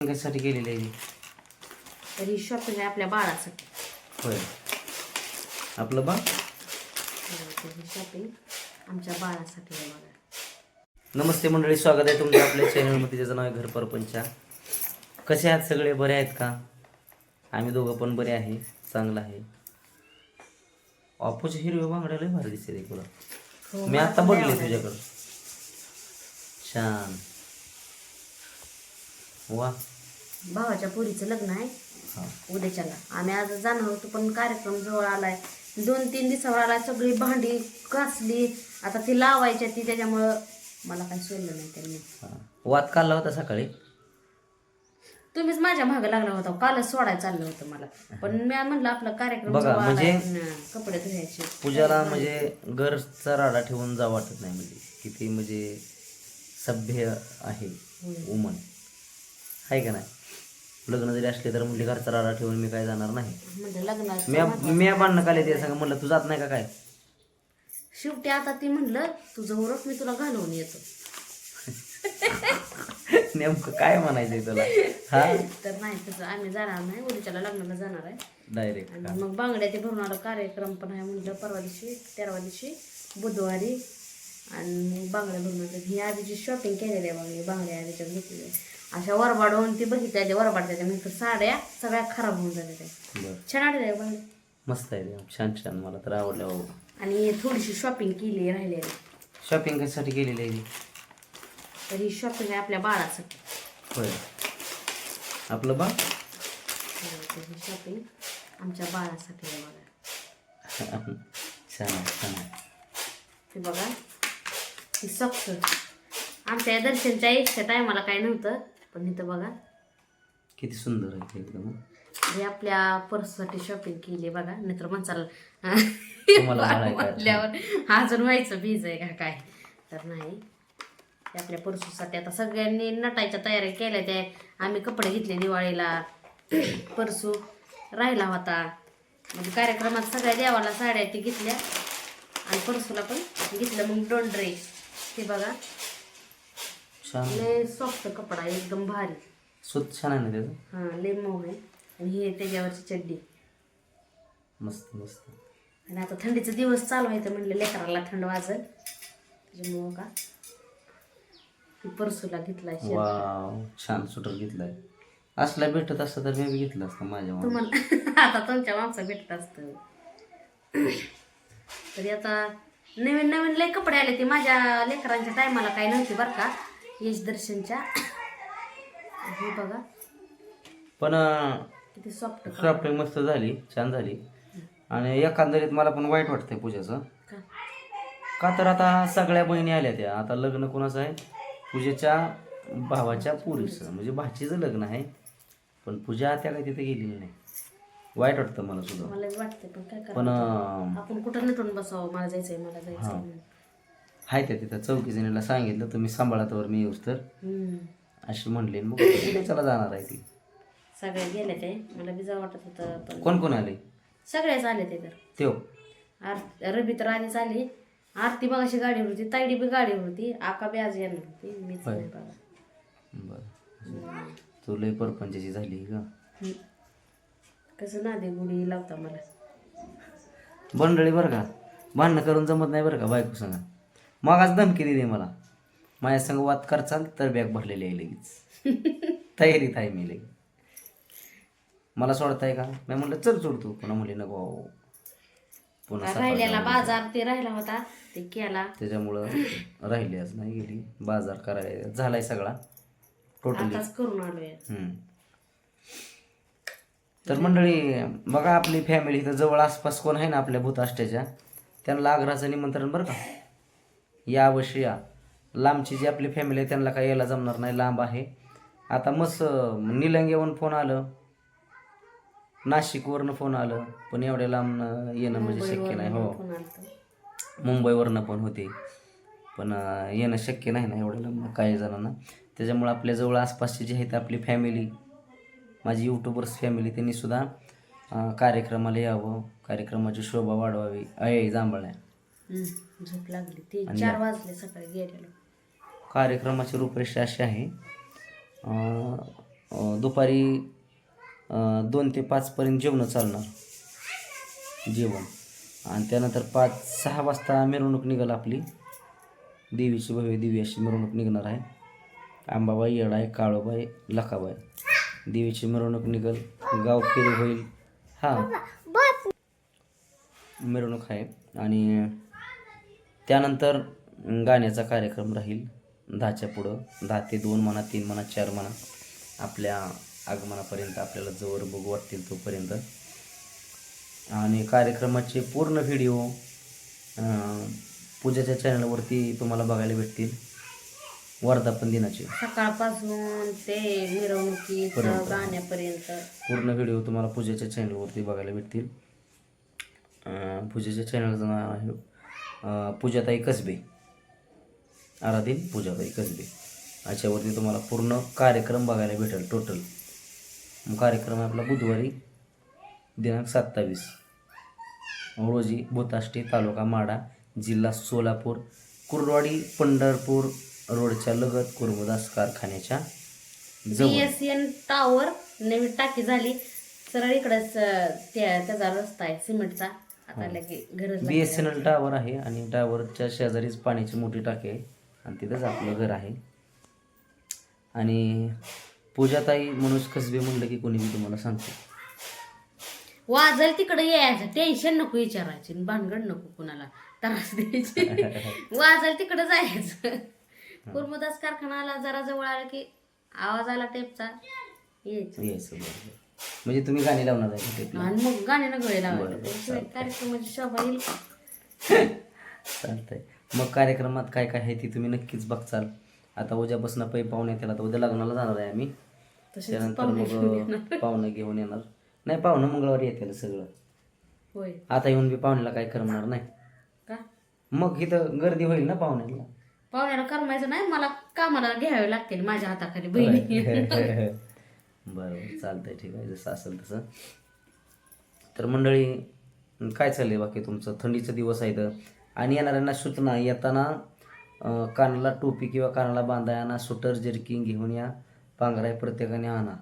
कशासाठी केलेली आहे? तर ही शॉपिंग आहे आपल्या बाळासाठी. होय. आपलं बा तर ही शॉपिंग आमच्या बाळासाठी आहे बघा. नमस्ते मंडळी स्वागत आहे तुमचं आपल्या चॅनलमध्ये त्याचं नाव आहे घर परपंचा. कसे आहात सगळे? बरे आहेत का? आम्ही दोघं पण बरे आहे. चांगलं आहे. ऑपोच्या हिरव्या बांगड्या लय भारी दिसते तुला हो, मी मला आता पण बघले आवडलं. तुझ्याकडं. छान. वा. भावाच्या पोरीचं लग्न आहे. हा. उद्याच्याला. आम्ही आज जाणार होतो पण कार्यक्रम जवळ आलाय. दोन तीन दिवसावर आलाय सगळी भांडी घासली. आता ती लावायची ती त्याच्यामुळं मला काही सोडलं नाही त्यांनी. हा. वाद काढला होता सकाळी? तुम्हीच माझ्या मागं लागला होता. कालच सोडायला चाललं होतं मला. पण मी म्हणलं आपला कार्यक्रम बघा, म्हणजे- कपडे धुवायचे. पूजाला म्हणजे घरचा राडा ठेवून जा वाटत नाही म्हणजे. किती म्हणजे सभ्य आहे वुमन आहे का नाही? लग्न जरी असले तर म्हणजे घरचा राडा ठेवून मी काय जाणार नाही. म्हणजे लग्नात मी मी भांडणं काले ते सांगा म्हणलं तू जात नाही का काय? शेवटी आता ती म्हणलं तुझं उरक मी तुला घालवून येतो. नेमकं काय म्हणायचंय तुला? हा? तर नाही तसं आम्ही जाणार नाही उद्याच्याला लग्नाला जाणार आहे. डायरेक्ट आणि मग बांगड्या ते भरून आलं कार्यक्रम पण आहे म्हणलं परवा दिवशी तेरावा दिवशी बुधवारी आणि बांगड्या भरून ही आधीची शॉपिंग केलेली आहे बांगडी बांगड्या आधीच्या घेतलेल्या अशा वरबाडून ती बघितल्या वरबाड त्याच्या नंतर साड्या सगळ्या खराब होऊन बर. छान आलेल्या बांगड्या. मस्त आहे. छान छान. मला तर आवडलं बाबा. आणि थोडीशी शॉपिंग केली राहिलेली शॉपिंग कशासाठी केलेली आहे? तर ही शॉपिंग आहे आपल्या बाळासाठी. होय. आपलं बा तर ही शॉपिंग आमच्या बाळासाठी आहे बघा. छान छान ते बघा. सॉक्स आमच्या दर्शनच्या एजच्या टायमाला काय नव्हतं पण इथं बघा. किती सुंदर आहे एकदम. हे आपल्या पर्ससाठी शॉपिंग केली बघा. नाहीतर काय? म्हटल्यावर अजून व्हायचं बीज आहे का काय? तर नाही. आपल्या परसूसाठी आता सगळ्यांनी नटायच्या तयारी केल्या त्या. आम्ही कपडे घेतले दिवाळीला. परसू राहिला होता. म्हणजे कार्यक्रमात सगळ्या देवाला साड्या ते घेतल्या. आणि परसूला पण घेतलं. मग दोन ड्रेस ते बघा. छान. लय सॉफ्ट कपडा आहे, एकदम भारी. सुत छान आहे ना त्याचं? हां लय मऊ आहे. आणि ही त्याच्यावरची चड्डी. मस्त मस्त. आणि आता थंडीचे दिवस चालू आहे तर म्हणलं लेकराला थंड वाजल. त्याच्यामुळं का परसूला घेतलाय shirt. वाव छान सुटर घेतलाय. असला भेटत असतं तर मी बी घेतलं असतं माझ्या. तुम्हाला आता तुमच्या माणसा भेटत असतं. तरी आता नवीन नवीन लय कपडे आले ते माझ्या लेकरांच्या टायमाला काही नव्हते बरं का. यश दर्शनच्या. हे बघा. पण किती सॉफ्ट मस्त झाली छान झाली. आणि एकंदरीत मला पण वाईट वाटतंय पूजाचं. का? का तर आता सगळ्या बहिणी आल्या त्या. आता लग्न कोणाचं आहे? पूजेच्या भावाच्या पुरीचं. म्हणजे भाचीचं लग्न आहे. पण पूजा त्या काही तिथे गेलेली नाही. वाईट वाटतं मला सुद्धा. पण काय पण करा अं, आपण कुठं नटून बसावं? मला जायचंय मला जायचंय हां. म्हणून. आहे त्या तिथं चौकी जणीला सांगितलं तुम्ही सांभाळा तर मी येऊस तर. हम्म. अशी म्हणली मग उद्याच्याला जाणार आहे ती. सगळे गेले ते मला बी जावं वाटत होतं पण कोण कोण आले? सगळेच आले ते तर. त्यो. आर रबी तर आधीच आली. आरती बघाशी गाडीवर होती तायडी बी गाडीवर होती आका बी आज येणार होती मीच होय. नाही बघा बरं. तू लय परपंचाची झाली का हम्म. कसं ना दे गुढी लावता मला. बंडळी बरं का? भांडणं करून जमत नाही बरं का बायको सांगा? मग आज धमकी दिली मला. माझ्या संग वाद करचाल तर बॅग भरलेली आहे लगेच. तयारीत आहे मी लगेच. मला सोडताय का? मी म्हणलं चल सोडतो पुन्हा म्हणले नको. पुन्हा सकाळी राहिलेला बाजार ते राहिला होता ते केला. त्याच्यामुळं राहिली आज नाही गेली. बाजार करायला झालाय सगळा. टोटली आताच करून आलोय. हम्म. तर मंडळी बघा आपली फॅमिली इथं जवळ आसपास कोण आहे ना आपल्या भूताष्ट्याच्या त्यांना आग्रहाचं निमंत्रण बरं का? या अवश्य या. लांबची जी आपली फॅमिली आहे त्यांना काही यायला जमणार नाही लांब आहे. आता मस्त निलंगेवरून फोन आलं. नाशिकवरनं फोन आलं. पण एवढ्या लांब येणं म्हणजे शक्य नाही हो. मुंबईवरनं पण होते. पण येणं शक्य नाही ना एवढं लांब काही जणांना. त्याच्यामुळं आपल्याजवळ आसपासची जी आहेत आपली फॅमिली माझी यूट्यूबर्स फॅमिली त्यांनी सुद्धा अं, कार्यक्रमाला यावं कार्यक्रमाची शोभा वाढवावी. अय जांभळ्या. हम्म. झोप लागली. ते चार वाजले सकाळी गेलेलो. कार्यक्रमाची रूपरेषा अशी आहे अं, अं, दुपारी अं, दोन ते पाचपर्यंत जेवणं चालणार. जेवण. आणि त्यानंतर पाच सहा वाजता मिरवणूक निघाल आपली. देवीची भव्य दिव्य अशी मिरवणूक निघणार आहे. आंबाबाई येडाई काळोबाई लखाबाई. देवीची मिरवणूक निघल गाव फेरी होईल. हां. मिरवणूक आहे आणि त्यानंतर गाण्याचा कार्यक्रम राहील. दहाच्या पुढं. दहा ते दोन म्हणा तीन म्हणा चार म्हणा. आपल्या आगमनापर्यंत आपल्याला जवळ बघू वाटतील तोपर्यंत. आणि कार्यक्रमाचे पूर्ण व्हिडिओ पूजाच्या चॅनलवरती तुम्हाला बघायला भेटतील. वर्धापन दिनाचे. सकाळपासून ते मिरवणुकीत पर्यंत. गाण्यापर्यंत. पूर्ण व्हिडिओ तुम्हाला पूजेच्या चॅनलवरती बघायला भेटतील. अं, पूजेच्या चॅनलचं नाव आहे अं, पूजाताई कसबे. आराधीन पूजाताई कसबे. याच्यावरती तुम्हाला पूर्ण कार्यक्रम बघायला भेटेल टोटल कार्यक्रम आहे आपला बुधवारी दिनांक सत्तावीस. रोजी भूताष्टी तालुका माडा जिल्हा सोलापूर कुर्डवाडी पंढरपूर रोडच्या लगत कुर्मदास कारखान्याच्या जवळ. बीएसएन टॉवर नवीन टाकी झाली. सरळ इकडंच त्या त्याचा रस्ता आहे सिमेंटचा. आता लगे गरज B S N L tower आहे आणि टावरच्या शेजारीच पाण्याची मोठी टाकी आहे. आणि तिथंच आपलं घर आहे. आणि पूजाताई मनोज कसबे म्हणलं की कोणी मी तुम्हाला सांगतो. वाजल तिकडे यायचं. टेन्शन नको विचारायची. भानगड नको कुणाला. त्रास द्यायची. वाजल तिकडे जायचं. कुर्मदास कारखाना आला जरा जवळ आला की आवाज आला टेपचा यायचं. यायचं बरोबर. म्हणजे तुम्ही गाणी लावणार आहे टेपला आणि मग गाण्यानं गळे बरं, लावायचं त्याशिवाय कार्यक्रमाची शोभा येईल का? चालतंय. मग कार्यक्रमात काय काय आहे ती तुम्ही नक्कीच बघचाल. आता उद्यापासून पै पाहुणे त्याला तर उद्या लग्नाला जाणार आहे आम्ही. तसेच त्यानंतर पाहुणे घेऊन मग येणार. पाहुणं घेऊन येणार. नाही पाहुणं मंगळवारी येतील सगळं. होय. आता येऊन बी पाहुण्याला काय करणार नाही. का? मग इथं गर्दी होईल ना पाहुण्याला? पाहुण्याला करमायचं नाही मला कामाला घ्यावे लागतील माझ्या हाताखाली बहिणी. बरोबर चालतंय ठीक आहे जसं असेल तसं. तर मंडळी काय चाललंय बाकी तुमचं? थंडीचा दिवस आहे तर आणि येणाऱ्यांना सूचना येताना कानाला टोपी किंवा कानाला बांधाय आणा सुटर जर्किंग घेऊन या पांघराय प्रत्येकाने आणा.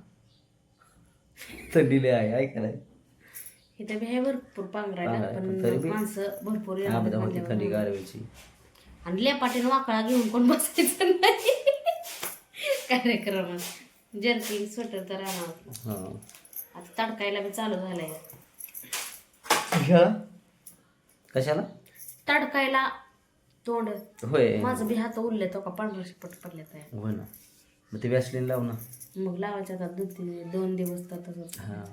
थंडीले आहे ऐकायला इथं भरपूर पांघरायला पण बी- माणसं भरपूर थंडी मग. आणि लेपाटीन वाकळा घेऊन कोण बसायचं नाही. कार्यक्रमात. जर्किंग स्वेटर तर राहणार हां. आता तडकायला बी चालू झालंय. कशाला? तडकायला तोंड. होय. माझं बी हात उरले तो का पांढरा पट पडले तर ना. मग ते वॅसलीन लाव ना. मग लावायचं आता दोन तीन दोन दिवस तर तसंच. हा.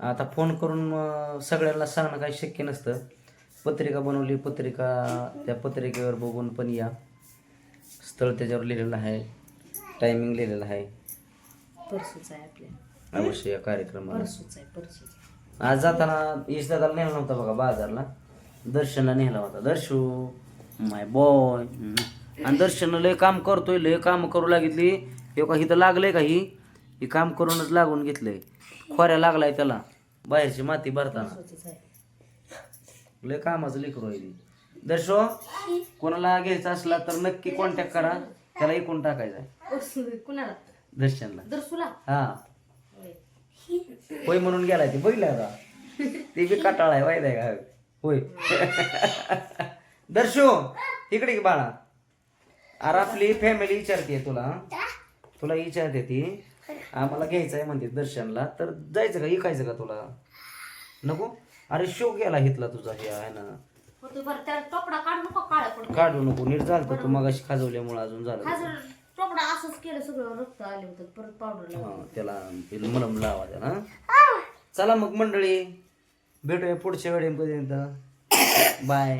आता फोन करून अं, सगळ्यांना सांगणं काही शक्य नसतं. पत्रिका बनवली पत्रिका त्या पत्रिकेवर बघून पण या. स्थळ त्याच्यावर लिहिलेलं आहे टायमिंग लिहिलेलं आहे. परसूच आहे आपल्या अवश्य या कार्यक्रमाला. परसूच आहे परसूच आज जाताना यश दादाला नेला नव्हता बघा बाजारला. दर्शनला नेला होता. दर्शू माय बॉय आणि दर्शन लय काम करतोय लय काम करू लागितली हे का इथं लागलंय का ही? हे काम करूनच लागून घेतलंय. खोऱ्या लागलाय त्याला. बाहेरची माती भरताना. परसूच आहे. लय कामाचं लेकरू आहे ती. दर्शो कोणाला घ्यायचा असला तर नक्की कॉन्टॅक्ट करा. त्याला एकूण टाकायचा आहे. कुणाला? दर्शनला. दर्सूला हा. होय. म्हणून गेलाय ते बघितलं का ते बी कटाळ आहे माहीत आहे का? होय. दर्शो इकडे की बाळा. अरे आपली फॅमिली विचारते तुला तुला विचारते ती. आम्हाला घ्यायचं आहे म्हणते दर्शनला. तर जायचं का इकायचं का तुला? नको? अरे शो गेला हितला तुझा हे आहे ना. त्याला टोपडा काढ नको काळा पडतो काढू नको नीट झालं तू मग अशी खाजवल्यामुळे अजून झालं हा जर टोपडा असंच केलं सगळं रक्त आले होतं परत पावडर हा त्याला मलम लावा त्याला चला मग मंडळी भेटूया पुढच्या वेळेपर्यंत. बाय